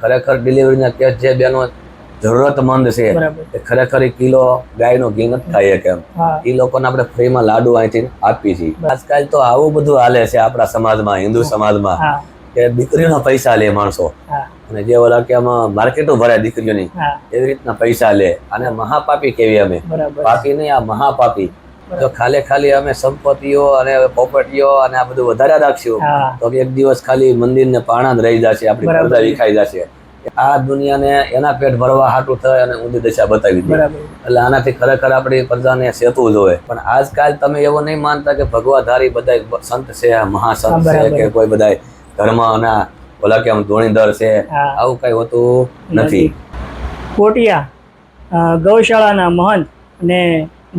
ખરેખર ડિલિવરીના કેસ જે બેનો જરૂરતમંદ છે એ ખરેખર ઈ કિલો ગાયનો ઘી નથી ખાઈએ કેમ એ લોકોને આપણે ફ્રીમાં લાડુ અહીંથી આપીએ છીએ. આજકાલ તો આવું બધું હાલે છે આપણા સમાજમાં હિન્દુ સમાજમાં કે દીકરીઓના પૈસા લે માણસો. અને જે ઓલા કે આમાં માર્કેટો ભરાય દીકરીઓની એવી રીતના પૈસા લે. અને મહાપાપી કેવી અમે. પાપી નહીં આ મહાપાપી. જો ખાલી ખાલી અમે સંપત્તિઓ અને પ્રોપર્ટીઓ અને આ બધું વધારે રાખશું તો એક દિવસ ખાલી મંદિર ને પાણા જ રહી જશે આપણી બરાબર. વિખાઈ જશે. આ દુનિયાને એના પેટ ભરવા હાટું થાય અને ઊંધી દશા બતાવી દે. એટલે આનાથી ખરેખર આપણી પ્રજાને સેતું જોઈએ. પણ આજકાલ તમે એવો નહીં માનતા કે ભગવાધારી બધા સંત છે મહાસંત છે કે કોઈ બધા ધર્મ ના ઓલા કે આમ ધોણીધર છે આવું કઈ હોતું નથી. કોટિયા ગૌશાળાના મહંત અને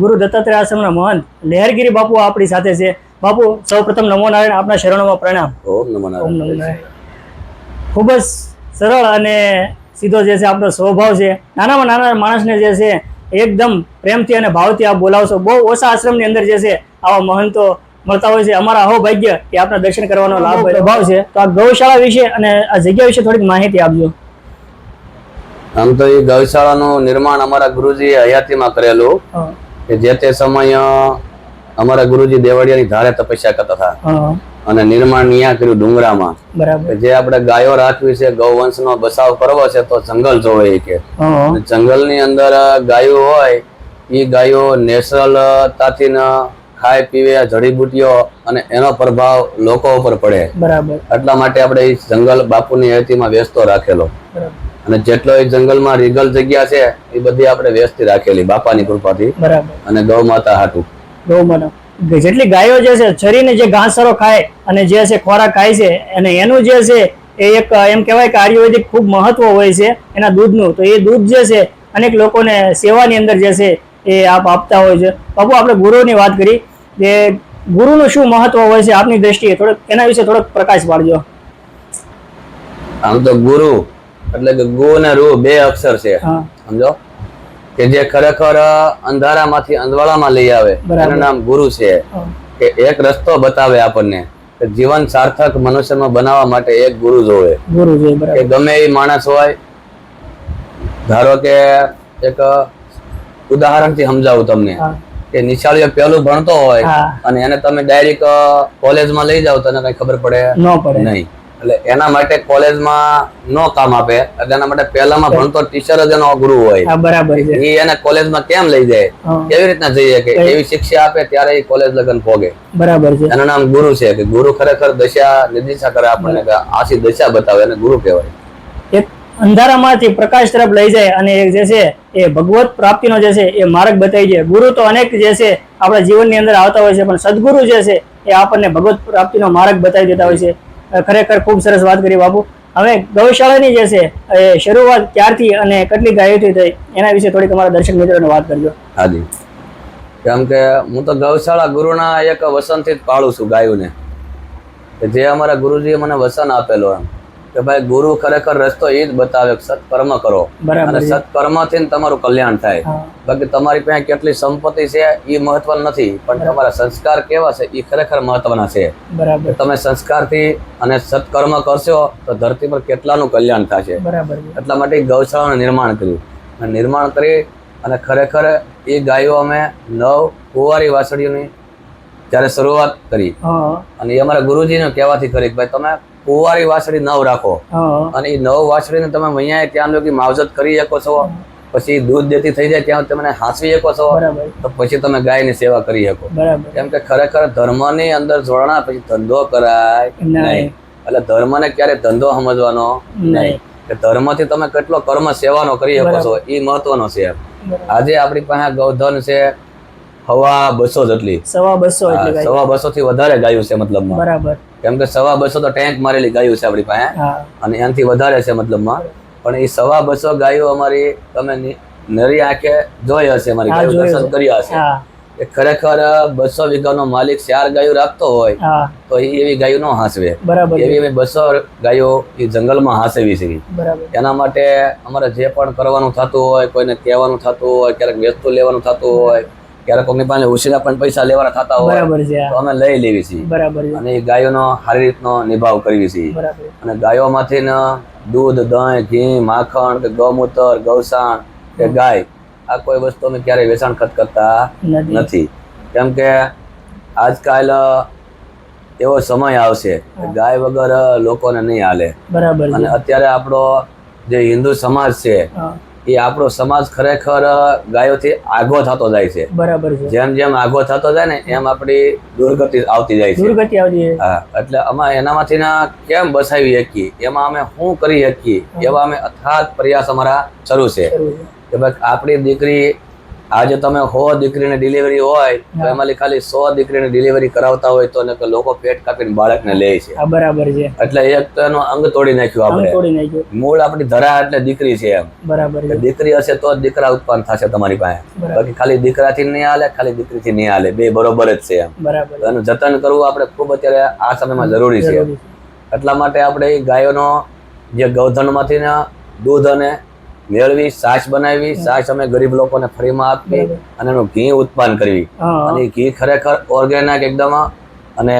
ગુરુ દત્તાત્રેય આશ્રમના મહંત લહેરગીરી બાપુ આપણી સાથે છે. બાપુ સૌ પ્રથમ નમો નારાયણ આપના શરણોમાં પ્રણામ. ઓમ નમો નારાયણ. ખૂબ જ સરળ અને સીધો જે છે આપણો સ્વભાવ છે. નાનામાં નાના માણસને જે છે એકદમ પ્રેમથી અને ભાવથી આપ બોલાવશો. બહુ ઓછા આશ્રમની અંદર જે છે આવા મહંતો મળતા હોય છે. અમારા અહો ભાગ્ય કે આપણા દર્શન કરવાનો લાભ પ્રભાવ છે. તો આ ગૌશાળા વિશે અને આ જગ્યા વિશે થોડીક માહિતી આપજો. આમ તો એ ગૌશાળાનું નિર્માણ અમારા ગુરુજી હયાતીમાં કરેલું. કે જે તે સમય અમારા ગુરુજી દેવળિયાની ધારે તપસ્યા કરતા હતા. અને નિર્માણ ન્યા કર્યું ડુંગરામાં. બરાબર. જે આપણે ગાયો રાખવી છે ગૌવંશનો બસાવ કરવો છે તો જંગલ જોવે કે. જંગલની અંદર ગાયો હોય એ ગાયો નેચરલ તાથી ખાય પીવે જડીબુટીઓ અને એનો પ્રભાવ લોકો ઉપર પડે. બરાબર. એટલા માટે આપણે જંગલ બાપુની હેતીમાં વ્યસ્તો રાખેલો. બરાબર. અને જેટલો એ જંગલમાં રીગલ જગ્યા છે એ બધી આપણે વ્યસ્ત રાખેલી બાપાની કૃપાથી. બરાબર. અને ગૌ માતા હાટુ. ગૌ માતા. જેટલી ગાયો જે છે ચરીને જે ઘાસરો ખાય અને જે છે ખોરાક ખાય છે અને એનું જે છે એ એક એમ કહેવાય કે આયુર્વેદિક ખૂબ મહત્વ હોય છે એના દૂધનું. તો એ દૂધ જે છે અનેક લોકોને સેવાની અંદર જે છે એ આપ આપતા હોય છે. બાપુ આપણે ગુરુની વાત કરી કે ગુરુનું શું મહત્વ હોય છે આપની દ્રષ્ટિએ થોડોક એના વિશે થોડોક પ્રકાશ પાડજો. આમ તો ગુરુ એટલે કે ગો ને રૂ બે અક્ષર છે સમજો? કે જે ખરેખર અંધારામાંથી અંધવાળામાં લઈ આવે એનું નામ ગુરુ છે. કે એક રસ્તો બતાવે આપણને જીવન સાર્થક મનુષ્યમાં બનાવવા માટે એક ગુરુ જોવે. ગુરુ કે ગમે એ માણસ હોય ધારો કે એક ઉદાહરણથી સમજાવું તમને. કે નિશાળીઓ પહેલું ભણતો હોય અને એને તમે ડાયરેક્ટ કોલેજમાં લઈ જાઓ તને કઈ ખબર પડે ન પડે. નહીં. એટલે એના માટે કોલેજમાં નો કામ આપે. એટલે એના માટે પહેલામાં ભણતો ટીચર જ એનો ગુરુ હોય. બરાબર છે. એ એને કોલેજમાં કેમ લઈ જાય? કેવી રીતના જઈએ કે એવી શિક્ષા આપે ત્યારે એ કોલેજ લગન ભોગે. બરાબર છે. એનું નામ ગુરુ છે કે ગુરુ ખરેખર દશા નિર્દિશા કરે આપણને કે આશી દશા બતાવે એને ગુરુ કહેવાય. એક અંધારામાંથી પ્રકાશ તરફ લઈ જાય અને જે છે એ ભગવત પ્રાપ્તિનો જે છે એ માર્ગ બતાવી જાય ગુરુ તો અનેક જે છે આપણા જીવનની અંદર આવતા હોય છે પણ સદગુરુ જે છે એ આપણને ભગવત પ્રાપ્તિનો માર્ગ બતાવી દેતા હોય છે. ખરેખર ખૂબ સરસ વાત કરી બાપુ હવે ગૌશાળાની જે છે, એ શરૂઆત ક્યારથી અને કેટલી ગાયોથી થઈ, એના વિશે થોડીક અમારા દર્શક મિત્રોને વાત કરજો. હાજી. કેમ કે હું તો ગૌશાળા ગુરુના એક વસનથી જ પાળું છું ગાયોને. જે અમારા ગુરુજીએ મને વસન આપેલો એમ. કે ભાઈ ગુરુ ખરેખર રસ્તો એ જ બતાવે કે સત્કર્મ કરો. અને સત્કર્મથી તમારું કલ્યાણ થાય. બાકી તમારી પાસે કેટલી સંપત્તિ છે એ મહત્વ નથી પણ તમારા સંસ્કાર કેવા છે એ ખરેખર મહત્વના છે. તમે સંસ્કારથી અને સત્કર્મ કરશો તો ધરતી પર કેટલાનું કલ્યાણ થશે. છે. એટલા માટે ગૌશાળાનું નિર્માણ કર્યું. અને નિર્માણ કરી અને ખરેખર એ ગાયો અમે નવ કુંવારી વાસળીઓની જ્યારે શરૂઆત કરી. અને એ અમારા ગુરુજીને કહેવાથી કરી ભાઈ તમે કુંવારી વાસળી નવ રાખો. અને એ નવ વાસળીને તમે અહીંયા ત્યાં લોકો માવજત કરી શકો છો. પછી દૂધ દેતી થઈ જાય ત્યાં તમે હાંસવી શકો છો. તો પછી તમે ગાયની સેવા કરી શકો. કેમ કે ખરેખર ધર્મની અંદર જોડાણા પછી ધંધો કરાય નહીં. એટલે ધર્મને ક્યારે ધંધો સમજવાનો નહીં. ધર્મથી તમે કેટલો કર્મ સેવાનો કરી શકો છો એ મહત્વનો છે. આજે આપણી પાસે ગૌધન છે હવા બસો જેટલી. સવા બસો ગાય. સવા બસો થી વધારે ગાયું છે મતલબમાં. બરાબર. કેમ કે સવા બસો તો ટેન્ક મારેલી ગાયું છે આપણી પાસે. અને એનાથી વધારે છે મતલબમાં. પણ એ સવા બસો ગાયો અમારી તમે નરી આંખે જોઈ હશે અમારી હા, ગાયો દર્શન કર્યા હશે. એ ખરેખર બસો વીઘાનો માલિક ચાર ગાયો રાખતો હોય તો એ એવી ગાયો નો હાંસવે. એવી અમે બસો ગાયો એ જંગલમાં હાંસવી છે. એના માટે અમારે જે પણ કરવાનું થતું હોય કોઈને કહેવાનું થતું હોય ક્યારેક વેચતું લેવાનું થતું હોય ક્યારેક કોઈની પાસે ઉછીના પણ પૈસા લેવાના થતા હોય બરાબર છે તો અમે લઈ લેવી છીએ. બરાબર અને એ ગાયોનો સારી રીતનો નિભાવ કરવી છીએ. બરાબર. અને ગાયોમાંથી દૂધ દહીં ઘી માખણ કે ગૌમૂત્ર ગૌસાણ કે ગાય આ કોઈ વસ્તુ અમે ક્યારેય વેચાણ ખત કરતા નથી. કેમ કે આજકાલ એવો સમય આવશે ગાય વગર લોકોને નહીં હાલે. બરાબર અને અત્યારે આપણો જે હિન્દુ સમાજ છે એ આપણો સમાજ ખરેખર ગાયોથી આગો થતો જાય છે. બરાબર છે. જેમ જેમ આગો થતો જાય ને એમ આપણી દુર્ગતિ આવતી જાય છે. દુર્ગતિ આવતી હા એટલે અમે એનામાંથી ના કેમ બસાવી શકીએ? એમાં અમે શું કરી શકીએ? એવા અમે અથાગ પ્રયાસ અમારા શરૂ છે. છે. કે ભાઈ આપણી દીકરી આજે તમે સો દીકરીને ડિલિવરી હોય તો એમાં ખાલી સો દીકરીને ડિલિવરી કરાવતા હોય તો લોકો પેટ કાપીને બાળકને લે છે. બરાબર છે. એટલે એક તો એનો અંગ તોડી નાખ્યું આપણે. તોડી નાખ્યું. મૂળ આપણી ધરા એટલે દીકરી છે એમ. બરાબર દીકરી હશે તો દીકરા ઉત્પન્ન થશે તમારી પાસે. બાકી ખાલી દીકરાથી નહીં હાલે ખાલી દીકરીથી નહીં હાલે. બે બરોબર જ છે એમ. બરાબર એનું જતન કરવું આપણે ખૂબ અત્યારે આ સમયમાં જરૂરી છે. એટલા માટે આપણે એ ગાયોનો જે ગૌધનમાંથી ના દૂધ અને મેળવી છાશ બનાવી છાશ અમે ગરીબ લોકોને ફ્રીમાં આપવી અને એનું ઘી ઉત્પન્ન કરવી. અને ઘી ખરેખર ઓર્ગેનિક એકદમ અને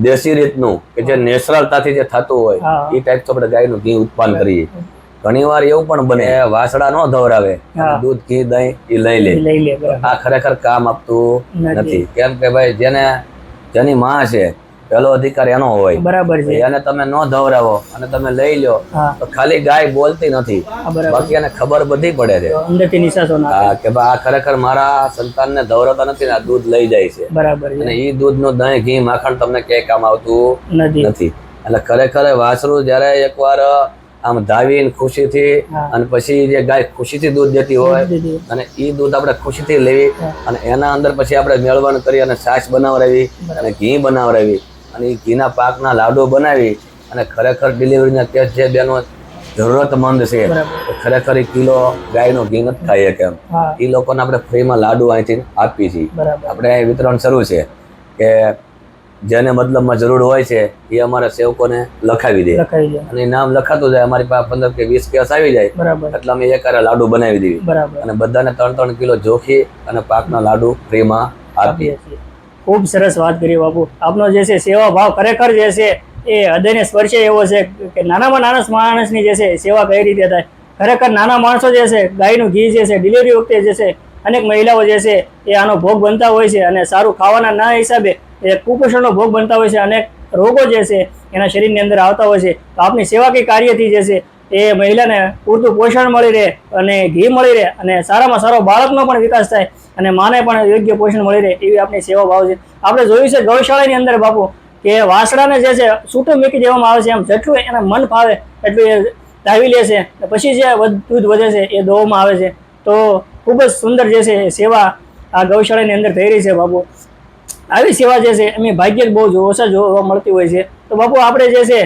દેશી રીતનું કે જે નેચરલતાથી જે થતું હોય એ ટાઈપ આપણે ગાયનું ઘી ઉત્પન્ન કરીએ. ઘણી વાર એવું પણ બને વાસડા ન ધવરાવે દૂધ ઘી દહીં એ લઈ લે. આ ખરેખર કામ આપતું. નથી. કેમ કે ભાઈ જેને જેની માં છે પહેલો અધિકાર એનો હોય. બરાબર છે. એને તમે ન ધવરાવો અને તમે લઈ લો તો ખાલી ગાય બોલતી નથી. બાકી એને ખબર બધી પડે છે. અંદરથી નિશાસો હા, કે આ ખરેખર મારા સંતાનને ધવરાતા નથી આ દૂધ લઈ જાય છે. બરાબર અને એ દૂધનું દહીં ઘી માખણ તમને ક્યાંય કામ આવતું નથી. એટલે ખરેખર વાસરું જ્યારે એકવાર આમ ધાવીને ખુશીથી. અને પછી જે ગાય ખુશીથી દૂધ દેતી હોય અને એ દૂધ આપણે ખુશીથી લેવી અને એના અંદર પછી આપણે મેળવણ કરી અને છાશ બનાવડાવી અને ઘી બનાવરાવી અને એ ઘીના પાકના લાડુ બનાવી અને ખરેખર ડિલિવરીના કેસ જે બેનો જરૂરતમંદ છે ખરેખર એક કિલો ગાયનું ઘી નથી ખાઈએ કેમ એ લોકોને આપણે ફ્રીમાં લાડુ અહીંથી આપીએ છીએ. આપણે અહીં વિતરણ શરૂ છે કે જેને મતલબમાં જરૂર હોય છે એ અમારા સેવકોને લખાવી દે. અને નામ લખાતું જાય અમારી પાસે પંદર કે વીસ કેસ આવી જાય એટલે અમે એક લાડુ બનાવી દેવી. અને બધાને ત્રણ ત્રણ કિલો જોખી અને પાકના લાડુ ફ્રીમાં આપીએ છીએ. ખૂબ સરસ વાત કરી બાપુ. આપનો જે છે સેવા ભાવ ખરેખર જે છે એ હૃદયને સ્પર્શે એવો છે કે નાનામાં નાના માણસની જે છે સેવા કઈ રીતે થાય? ખરેખર નાના માણસો જે છે, ગાયનું ઘી જે છે ડિલિવરી વખતે જે છે, અનેક મહિલાઓ જે છે એ આનો ભોગ બનતા હોય છે અને સારું ખાવાના ના હિસાબે એ કુપોષણનો ભોગ બનતા હોય છે. અનેક રોગો જે છે એના શરીરની અંદર આવતા હોય છે. તો આપની સેવાકીય કાર્યથી જે છે એ મહિલાને પૂરતું પોષણ મળી રહે અને ઘી મળી રહે અને સારામાં સારો બાળકનો પણ વિકાસ થાય અને માને પણ યોગ્ય પોષણ મળી રહે એવી આપણી સેવા ભાવ છે. આપણે જોયું છે ગૌશાળાની અંદર બાપુ કે વાસડાને જે છે છૂટું મૂકી દેવામાં આવે છે. એમ જેટલું એને મન ફાવે એટલું એ ધાવી લે છે પછી જે દૂધ વધે છે એ દોવામાં આવે છે. તો ખૂબ જ સુંદર જે છે સેવા આ ગૌશાળાની અંદર થઈ રહી છે બાપુ. આવી સેવા જે છે એમની ભાગ્ય જ બહુ ઓછા જોવા મળતી હોય છે. તો બાપુ આપણે જે છે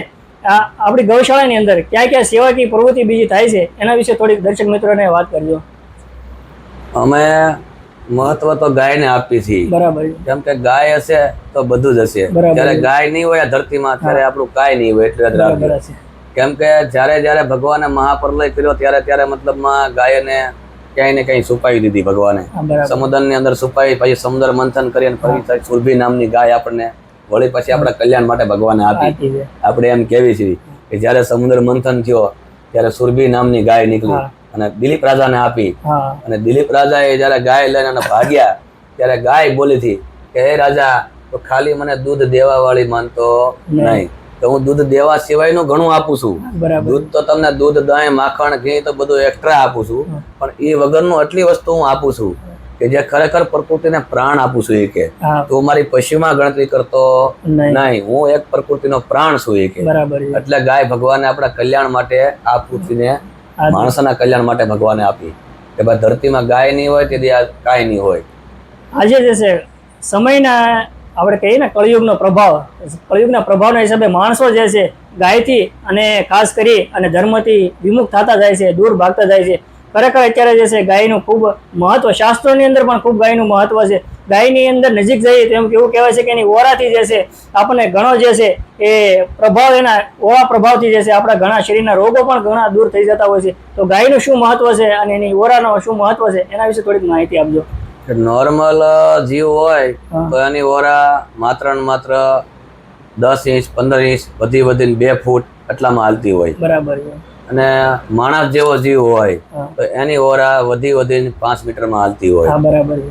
આપણી ગૌશાળાની અંદર ક્યાં ક્યાં સેવાકીય પ્રવૃત્તિ બીજી થાય છે એના વિશે થોડીક દર્શક મિત્રોને વાત કરજો. અમે મહત્વ તો ગાયને આપી છીએ બરાબર. કેમ કે ગાય હશે તો બધું જ હશે. જ્યારે ગાય નહીં હોય આ ધરતીમાં ત્યારે આપણું કાંઈ નહીં હોય એટલે જ રાખજો કેમ કે જ્યારે જ્યારે ભગવાને મહાપ્રલય કર્યો ત્યારે ત્યારે મતલબમાં ગાયને ક્યાંય ને ક્યાંય છુપાવી દીધી ભગવાને. સમુદ્રની સમુદ્રની અંદર છુપાવી પછી સમુદ્ર મંથન કરી અને ફરી સુરભી નામની ગાય આપણને વળી પછી આપણા કલ્યાણ માટે ભગવાને આપી. આપણે એમ કેવી છીએ કે જ્યારે સમુદ્ર મંથન થયો ત્યારે સુરભી નામની ગાય નીકળી. અને દિલીપ રાજાને આપી. અને દિલીપ રાજાએ જ્યારે ગાય લઈને ભાગ્યા ત્યારે ગાય બોલી હતી કે હે રાજા તો ખાલી મને દૂધ દેવા વાળી માનતો નહીં. નહીં. તો હું દૂધ દેવા સિવાયનું ઘણું આપું છું. દૂધ તો તમને દૂધ દહીં માખણ ઘી તો બધું એક્સ્ટ્રા આપું છું. પણ એ વગરનું આટલી વસ્તુ હું આપું છું. કે જે ખરેખર પ્રકૃતિને પ્રાણ આપું છું એ કે તું મારી પશુમાં ગણતરી કરતો નહીં. નહીં. હું એક પ્રકૃતિનો પ્રાણ છું એ કે. એટલે ગાય ભગવાને આપણા કલ્યાણ માટે આ પૃથ્વીને માણસના કલ્યાણ માટે ભગવાને આપી. કે ભાઈ ધરતીમાં ગાય નહીં હોય તેથી આ કાંઈ નહીં હોય. આજે જે છે સમયના આપણે કહીએ ને કળિયુગનો પ્રભાવ કળિયુગના પ્રભાવના હિસાબે માણસો જે છે ગાયથી અને ખાસ કરી અને ધર્મથી વિમુખ થતા જાય છે દૂર ભાગતા જાય છે. ખરેખર અત્યારે જે છે ગાયનું ખૂબ મહત્વ શાસ્ત્રોની અંદર પણ ખૂબ ગાયનું મહત્વ છે. ગાયની અંદર નજીક જઈએ તો એમ એવું કહેવાય છે કે એની ઓરાથી જે છે આપણને ઘણો જે છે એ પ્રભાવ એના ઓરા પ્રભાવથી જે છે આપણા ઘણા શરીરના રોગો પણ ઘણા દૂર થઈ જતા હોય છે. તો ગાયનું શું મહત્વ છે અને એની ઓરાનો શું મહત્વ છે એના વિશે થોડીક માહિતી આપજો. નોર્મલ જીવ હોય. તો એની ઓરા માત્ર ને માત્ર દસ ઇંચ પંદર ઇંચ વધી વધીને બે ફૂટ એટલામાં હાલતી હોય. બરાબર છે. અને માણસ જેવો જીવ હોય તો એની ઓરા વધી વધીને પાંચ મીટરમાં હાલતી હોય.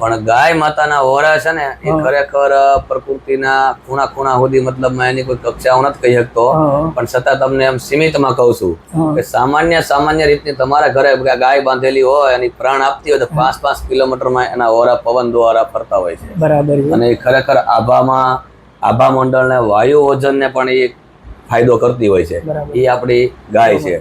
પણ ગાય માતાના ઓરા છે ને એ ખરેખર પ્રકૃતિના ખૂણા ખૂણા સુધી મતલબ એની કોઈ કક્ષાઓ નથી કહી શકતો. પણ છતાં તમને એમ સીમિતમાં કહું છું કે સામાન્ય સામાન્ય રીતની તમારા ઘરે ગાય બાંધેલી હોય એની પ્રાણ આપતી હોય તો પાંચ પાંચ કિલોમીટરમાં એના ઓરા પવન દ્વારા ફરતા હોય છે. બરાબર અને એ ખરેખર આભામાં આભા મંડળને વાયુ ઓજનને પણ એ ફાયદો કરતી હોય છે. એ આપણી ગાય છે.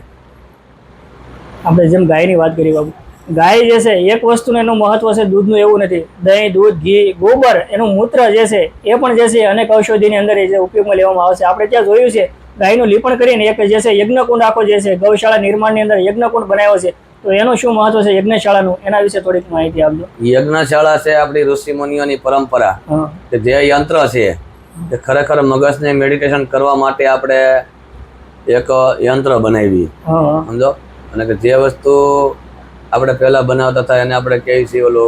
આપણે જેમ ગાયની વાત કરી બાબુ. ગાય જે છે એક વસ્તુનું એનું મહત્વ છે દૂધનું એવું નથી. દહીં દૂધ ઘી ગોબર એનું મૂત્ર જે છે એ પણ જે છે અનેક ઔષધિની અંદર એ જે ઉપયોગમાં લેવામાં આવે છે. આપણે ત્યાં જોયું છે ગાયનું લીપણ કરીને એક જે છે યજ્ઞકુંડ આખો જે છે ગૌશાળા નિર્માણની અંદર યજ્ઞકુંડ બનાવ્યો છે. તો એનું શું મહત્વ છે યજ્ઞશાળાનું? એના વિશે થોડીક માહિતી આપજો. યજ્ઞશાળા છે આપણી ઋષિ મુનિઓની પરંપરા. કે જે યંત્ર છે એ ખરેખર મગજને મેડિટેશન કરવા માટે આપણે એક યંત્ર બનાવી. સમજો? અને કે જે વસ્તુ આપણે પહેલા બનાવતા હતા એને આપણે કહેવી છીએ ઓલો?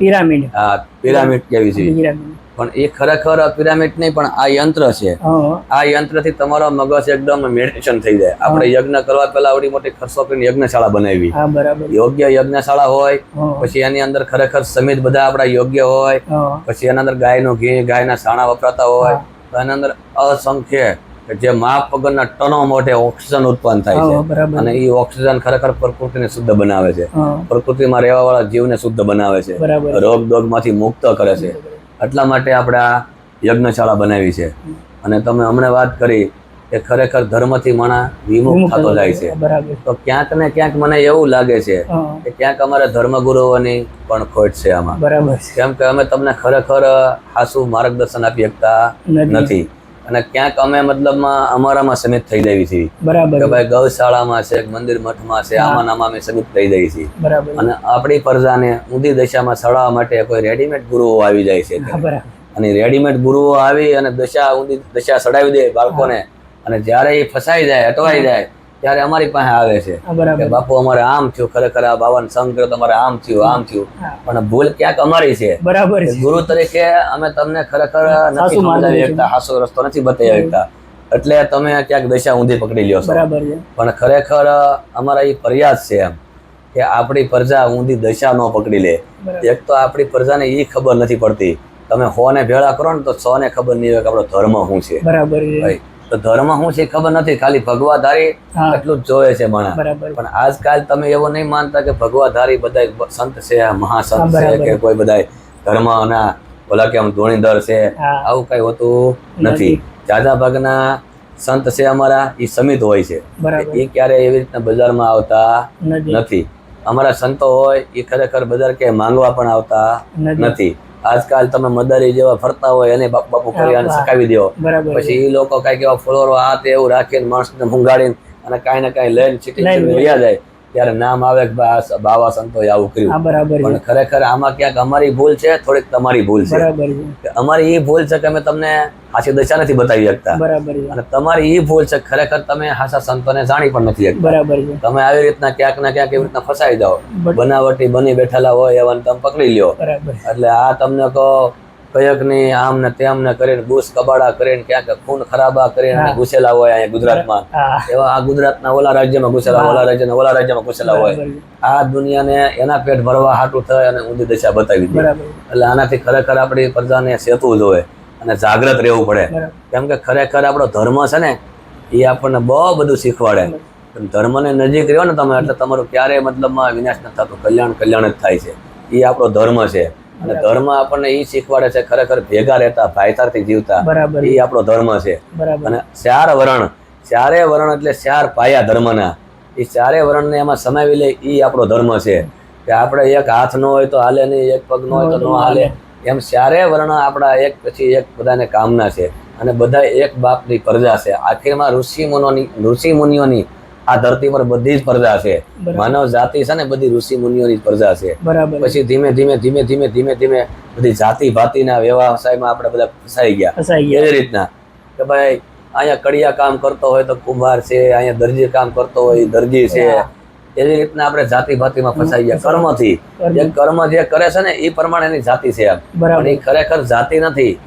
પિરામિડ. હા પિરામિડ કહેવી છીએ પણ એ ખરેખર પિરામિડ નહીં પણ આ યંત્ર છે. આ યંત્રથી તમારો મગજ એકદમ મેડિટેશન થઈ જાય. આપણે યજ્ઞ કરવા પહેલા આવડી મોટી ખર્ચો કરીને યજ્ઞશાળા બનાવી. યોગ્ય યજ્ઞશાળા હોય પછી એની અંદર ખરેખર સમિત બધા આપણા યોગ્ય હોય પછી એના અંદર ગાયનું ઘી ગાયના સાણા વપરાતા હોય તો એના અંદર અસંખ્ય જે માપ વગરના ટનો મોટે ઓક્સિજન ઉત્પન્ન થાય છે. અને એ ઓક્સિજન ખરેખર પ્રકૃતિને શુદ્ધ બનાવે છે. પ્રકૃતિમાં રહેવા વાળા જીવને શુદ્ધ બનાવે છે. રોગ દોગમાંથી મુક્ત કરે છે. એટલા માટે આપણે આ યજ્ઞશાળા બનાવી છે. અને તમે હમણાં વાત કરી કે ખરેખર ધર્મથી મણા વિમુખ થતો જાય છે. તો ક્યાંક ને ક્યાંક મને એવું લાગે છે કે ક્યાંક અમારે ધર્મગુરુઓની પણ ખોટ છે આમાં. બરાબર. કેમ કે અમે તમને ખરેખર હાસુ માર્ગદર્શન આપી શકતા નથી. અને ક્યાંક અમે મતલબમાં અમારામાં સમિત થઈ જઈએ છીએ. બરાબર. કે ભાઈ ગૌશાળામાં છે મંદિર મઠમાં છે આમાં નામાં અમે સમિત થઈ જઈએ છીએ. બરાબર. અને આપણી પ્રજાને ઊંધી દશામાં સડાવવા માટે કોઈ રેડીમેડ ગુરુઓ આવી જાય છે. અને રેડીમેડ ગુરુઓ આવી અને દશા ઊંધી દશા સડાવી દે બાળકોને. અને જ્યારે એ ફસાઈ જાય અટવાઈ જાય ત્યારે અમારી પાસે આવે છે. કે બાપુ અમારે આમ થયું ખરેખર આ બાબાને સંગ કર્યો તમારે આમ થયું આમ થયું. પણ ભૂલ ક્યાંક અમારી છે. બરાબર ગુરુ તરીકે અમે તમને ખરેખર નથી સમજાવી શકતા હાસો રસ્તો નથી બતાવી શકતા. એટલે તમે ક્યાંક દશા ઊંધી પકડી લ્યો છો. બરાબર પણ ખરેખર અમારા એ ફરિયાદ છે એમ કે આપણી પ્રજા ઊંધી દશા ન પકડી લે. એક તો આપણી પ્રજાને એ ખબર નથી પડતી. તમે હો ને ભેળા કરો ને તો સો ને ખબર નહીં હોય કે આપણો ધર્મ શું છે. બરાબર ભાઈ તો ધર્મ શું છે ખબર નથી ખાલી ભગવાધારી એટલું જ જોવે છે માણસ. પણ આજકાલ તમે એવો નહીં માનતા કે ભગવાધારી બધા સંત છે મહાસંત છે કે કોઈ બધા ધર્મના ઓલા કે આમ ધોણીધર છે આવું કઈ હોતું નથી. જાદા ભાગના સંત છે અમારા એ સમિત હોય છે. એ ક્યારે એવી રીતના બજારમાં આવતા નથી. અમારા સંતો હોય એ ખરેખર બજાર કે માંગવા પણ આવતા નથી. આજકાલ તમે મદારી જેવા ફરતા હોય એને બાપ બાપુ કરી અને. સકાવી દો. પછી એ લોકો કંઈક એવા ફ્લોર આ તે એવું રાખીને માણસને મૂંગાડીને અને કાંઈ ને કાંઈ લઈને ચીટી વયા જાય. ત્યારે નામ આવે કે બા બાવા સંતોએ આવું કર્યું. બરાબર પણ ખરેખર આમાં ક્યાંક અમારી ભૂલ છે થોડીક તમારી ભૂલ છે. બરાબર અમારી એ ભૂલ છે કે અમે તમને હાસી દશા નથી બતાવી શકતા. બરાબર અને તમારી એ ભૂલ છે ખરેખર તમે હાસા સંતોને જાણી પણ નથી શકતા. બરાબર તમે આવી રીતના ક્યાંક ને ક્યાંક એવી રીતના ફસાઈ જાઓ. બનાવટી બની બેઠેલા હોય એવા તમે પકડી લ્યો. એટલે આ તમને કહો કયકની આમ ને તેમ ને કરીને બુસ કબાડા કરીને ક્યાંક ખૂન ખરાબા કરીને. ઘૂસેલા હોય અહીંયા ગુજરાતમાં. એવા આ ગુજરાતના ઓલા રાજ્યમાં ઘૂસેલા ઓલા રાજ્યના ઓલા રાજ્યમાં ઘૂસેલા હોય. આ દુનિયાને એના પેટ ભરવા હાટું થાય અને ઊંધી દિશા બતાવી દે. એટલે આનાથી ખરેખર આપણી પ્રજાને સેતવું જોઈએ અને જાગ્રત રહેવું પડે. કેમ કે ખરેખર આપણો ધર્મ છે ને એ આપણને બહુ બધું શીખવાડે. ધર્મને નજીક રહ્યો ને તમે એટલે તમારું ક્યારેય મતલબમાં વિનાશ નથી થતું કલ્યાણ કલ્યાણ જ થાય છે. એ આપણો ધર્મ છે. અને ધર્મ આપણને એ શીખવાડે છે ખરેખર ભેગા રહેતા ભાઈતારથી જીવતા બરાબર. એ આપણો ધર્મ છે. અને ચાર વરણ ચારે વરણ એટલે ચાર પાયા ધર્મના. એ ચારે વરણને એમાં સમાવી લે એ આપણો ધર્મ છે. કે આપણે એક હાથ ન હોય તો હાલે નહીં એક પગ ન હોય તો ન હાલે. એમ ચારે વર્ણ આપણા એક પછી એક બધાને કામના છે. અને બધા એક બાપની પ્રજા છે. આખીરમાં ઋષિ મુનોની ઋષિ મુનિઓની આ ધરતી પર બધી જ પ્રજા છે. માનવ જાતિ છે ને બધી ઋષિ મુનિઓની પ્રજા છે. પછી ધીમે ધીમે ધીમે ધીમે ધીમે ધીમે બધી જાતિ ભાતિના વ્યવસાયમાં આપણે બધા ફસાઈ ગયા. એવી રીતના કે ભાઈ અહીંયા કડિયા કામ કરતો હોય તો કુંભાર છે અહીંયા દરજી કામ કરતો હોય દરજી છે. એવી રીતના આપણે જાતિ ભાતિમાં ફસાઈ ગયા. કર્મથી. કર્મ. જે કર્મ. જે કરે છે ને એ પ્રમાણે એની જાતિ છે એમ. પણ એ ખરેખર જાતિ નથી.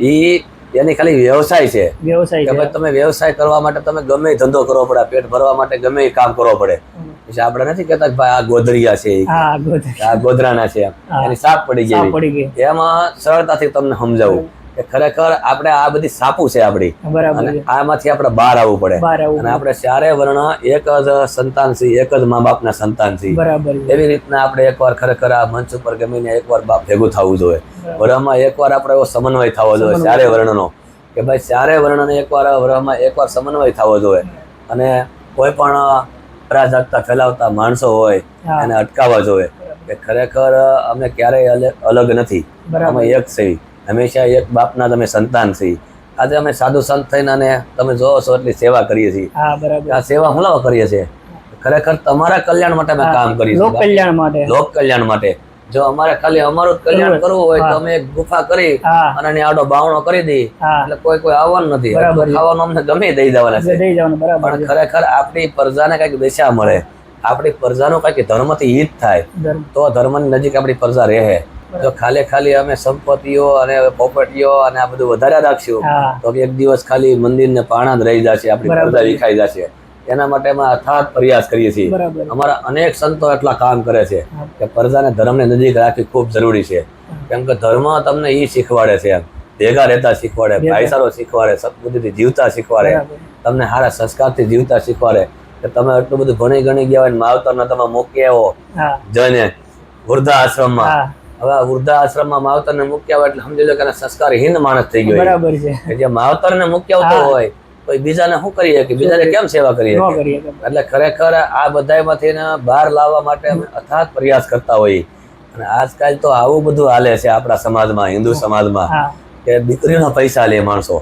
એ એની ખાલી વ્યવસાય છે. વ્યવસાય કે તમે વ્યવસાય કરવા માટે તમે ગમે ધંધો કરવો પડે પેટ ભરવા માટે ગમે કામ કરવો પડે. પછી આપણે નથી કહેતા કે ભાઈ આ ગોધરિયા છે આ ગોધરાના છે એની સાપ પડી સાપ ગઈ પડી ગઈ. એમાં સરળતાથી તમને સમજાવું. કે ખરેખર આપણે આ બધી સાપુ છે આપણી. અને આમાંથી આપણે બહાર આવવું પડે. અને આપણે ચારે વર્ણ એક જ સંતાન છીએ એક જ મા બાપના સંતાન છીએ. બરાબર એવી રીતના આપણે એકવાર ખરેખર આ મંચ ઉપર ગમીને એકવાર બાપ ભેગું થવું જોઈએ. વરમાં એકવાર આપણે એવો સમન્વય થવો જોઈએ ચારે વર્ણનો. કે ભાઈ ચારે વર્ણને એકવાર વરમાં એકવાર સમન્વય થવો જોઈએ. અને કોઈ પણ અરાજકતા ફેલાવતા માણસો હોય એને અટકાવવા જોઈએ. કે ખરેખર અમે ક્યારેય અલે- અલગ નથી. અમે એક છીએ. હંમેશા એક બાપના તમે સંતાન છીએ. આજે અમે સાધુ સંત થઈને અને તમે જોવો છો એટલી સેવા કરીએ છીએ. આ સેવા હું લાવા કરીએ છીએ. ખરેખર તમારા કલ્યાણ માટે અમે કામ કરીએ લોક કલ્યાણ માટે. લોક કલ્યાણ માટે. જો અમારે ખાલી અમારું જ કલ્યાણ કરવું હોય તો અમે એક ગુફા કરી અને આડો બાવણો કરી દઈ એટલે કોઈ કોઈ આવવાનું નથી. ખાવાનું અમને ગમે દઈ દેવાના છે. બરાબર. પણ ખરેખર આપણી પ્રજાને કંઈક દિશા મળે. આપણી પ્રજાનો કંઈક ધર્મથી હિત થાય. ધર્મ. તો ધર્મની નજીક આપણી પ્રજા રહે. જો ખાલી ખાલી અમે સંપત્તિઓ અને પ્રોપર્ટીઓ અને આ બધું વધારે રાખશું તો એક દિવસ ખાલી મંદિરને પાણા જ રહી જશે આપણી બરાબર. વિખાઈ જશે. એના માટે અમે અથાત પ્રયાસ કરીએ છીએ. અમારા અનેક સંતો એટલા કામ કરે છે. કે પ્રજાને ધર્મને નજીક રાખવી ખૂબ જરૂરી છે. કેમ કે ધર્મ તમને એ શીખવાડે છે ભેગા રહેતા શીખવાડે. ભાઈચારો શીખવાડે સદબુદ્ધિથી જીવતા શીખવાડે. તમને સારા સંસ્કારથી જીવતા શીખવાડે. કે તમે એટલું બધું ભણી ગણી ગયા હોય ને માવતરને તમે મૂકી આવો જઈને વૃદ્ધાશ્રમમાં હવે આ વૃદ્ધાશ્રમમાં માવતરને મૂક્યા હોય એટલે સમજી લો કે સંસ્કારહીન માણસ થઈ ગયો બરાબર છે. જે માવતરને મૂક્યા આવતો હોય તો બીજાને શું કરી કે બીજાને કેમ સેવા કરી ન એટલે ખરેખર આ બધામાંથી બહાર લાવવા માટે અમે અથાગ પ્રયાસ કરતા હોઈએ. અને આજકાલ તો આવું બધું હાલે છે આપણા સમાજમાં હિન્દુ સમાજમાં કે દીકરીઓના પૈસા લે માણસો.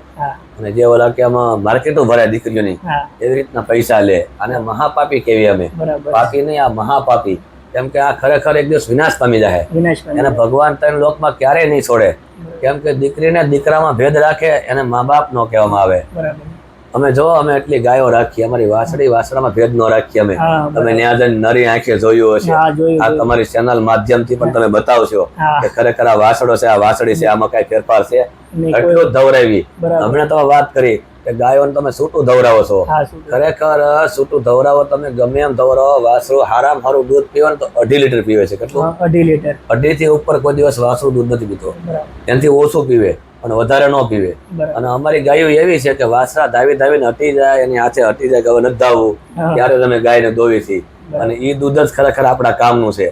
અને જે ઓલા કે આમાં માર્કેટો ભરાય દીકરીઓની એવી રીતના પૈસા લે. અને મહાપાપી કેવી અમે. પાપી નહીં આ મહાપાપી. કેમ કે આ ખરેખર એક દિવસ વિનાશ પામી જાય એને ભગવાન તને લોકમાં ક્યારેય નહીં છોડે. કેમ કે દીકરીને દીકરામાં ભેદ રાખે એને મા બાપ નો કહેવામાં આવે. અમે જો અમે એટલી ગાયો રાખીએ અમારી વાસડી વાસડામાં ભેદ નો રાખીએ અમે. તમે ત્યાં નરી આંખે જોયું હશે. આ તમારી ચેનલ માધ્યમથી પણ તમે બતાવશો કે ખરેખર આ વાસડો છે આ વાસડી છે આમાં કઈ ફેરફાર છે? એટલું જ ધવરાવી. હમણાં તમે વાત કરી કે ગાયોને તમે સૂટું ધવરાવો છો. ખરેખર સૂટું ધવરાવો તમે ગમે એમ ધવરાવો વાસરું હારામ હારું દૂધ પીવે ને તો અઢી લીટર પીવે છે. કેટલું? અઢી લીટર. અઢી થી ઉપર કોઈ દિવસ વાસરું દૂધ નથી પીતો. એનાથી ઓછું પીવે અને વધારે ન પીવે. અને અમારી ગાયો એવી છે કે વાસરા ધાવી ધાવીને હટી જાય એની હાથે હટી જાય કે હવે નથી ધાવવું ત્યારે તમે ગાયને દોવી છે અને એ દૂધ જ ખરેખર આપણા કામનું છે.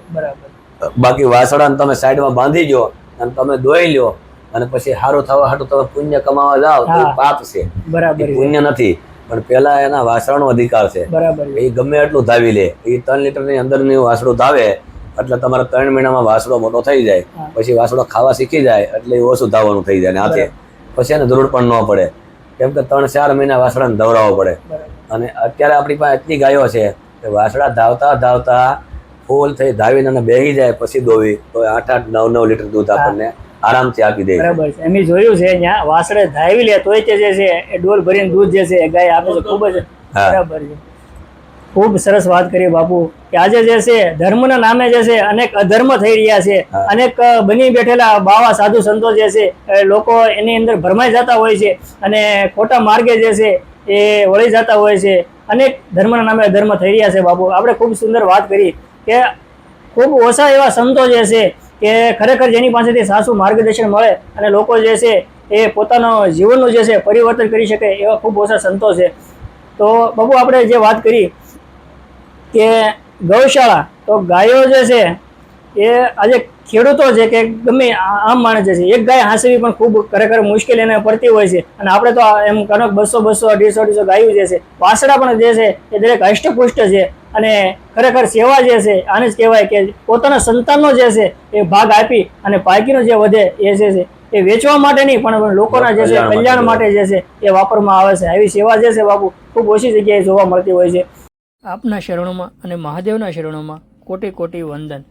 બાકી વાસળાને તમે સાઈડમાં બાંધી ગયો અને તમે દોઈ લ્યો. અને પછી સારું થવા હાટું તમે પુણ્ય કમાવા જાઓ તો પાપ છે. બરાબર પુણ્ય નથી પણ પેલા એના વાસણનો અધિકાર છે. બરાબર એ ગમે એટલું ધાવી લે. એ ત્રણ લીટરની અંદરની વાસળું ધાવે એટલે તમારા ત્રણ મહિનામાં વાસણો મોટો થઈ જાય. પછી વાસણો ખાવા શીખી જાય એટલે એ ઓછું ધાવાનું થઈ જાય. હાથે પછી એને જરૂર પણ ન પડે. કેમ કે ત્રણ ચાર મહિના વાસળાને ધવરાવવો પડે. અને અત્યારે આપણી પાસે એટલી ગાયો છે કે વાસણા ધાવતા ધાવતા ફૂલ થઈ ધાવીને અને બેહી જાય પછી દોવી. તો આઠ આઠ નવ નવ લીટર દૂધ આપણને આરામથી આપી દે. બરાબર છે. અમે જોયું છે અહીંયા વાસળે ધાવી લે તોય તે જે છે એ ડોલ ભરીને દૂધ જે છે એ ગાય આપે છે. ખૂબ જ બરાબર છે. ખૂબ સરસ વાત કરી બાપુ કે આજે જે છે ધર્મના નામે જે છે અનેક અધર્મ થઈ રહ્યા છે. અનેક બની બેઠેલા બાવા સાધુ સંતો જે છે એ લોકો એની અંદર ભરમાઈ જતા હોય છે અને ખોટા માર્ગે જે છે એ વળી જતા હોય છે. અનેક ધર્મના નામે અધર્મ થઈ રહ્યા છે બાપુ. આપણે ખૂબ સુંદર વાત કરી કે ખૂબ ઓછા એવા સંતો જે છે કે ખરેખર જેની પાસેથી સાસુ માર્ગદર્શન મળે અને લોકો જે છે એ પોતાનો જીવનનું જે છે પરિવર્તન કરી શકે એવા ખૂબ ઓછા સંતો છે. તો બાબુ, આપણે જે વાત કરી કે ગૌશાળા, તો ગાયો જે છે એ આજે ખેડૂતો છે કે ગમે આમ માણસ છે. એક ગાય હાંસવી પણ ખૂબ ખરેખર મુશ્કેલ એને પડતી હોય છે. અને આપણે તો એમ કનક બસો બસો અઢીસો અઢીસો ગાયું જે છે વાસડા પણ જે છે એ દરેક હષ્ટપુષ્ટ છે. અને ખરેખર સેવા જે છે આને જ કહેવાય કે પોતાના સંતાનનો જે છે એ ભાગ આપી અને પાયકીનો જે વધે એ જે છે એ વેચવા માટે નહીં પણ લોકોના જે છે કલ્યાણ માટે જે છે એ વાપરવામાં આવે છે. આવી સેવા જે છે બાપુ ખૂબ ઓછી જગ્યાએ જોવા મળતી હોય છે. આપના શરણોમાં અને મહાદેવના શરણોમાં કોટી કોટી વંદન.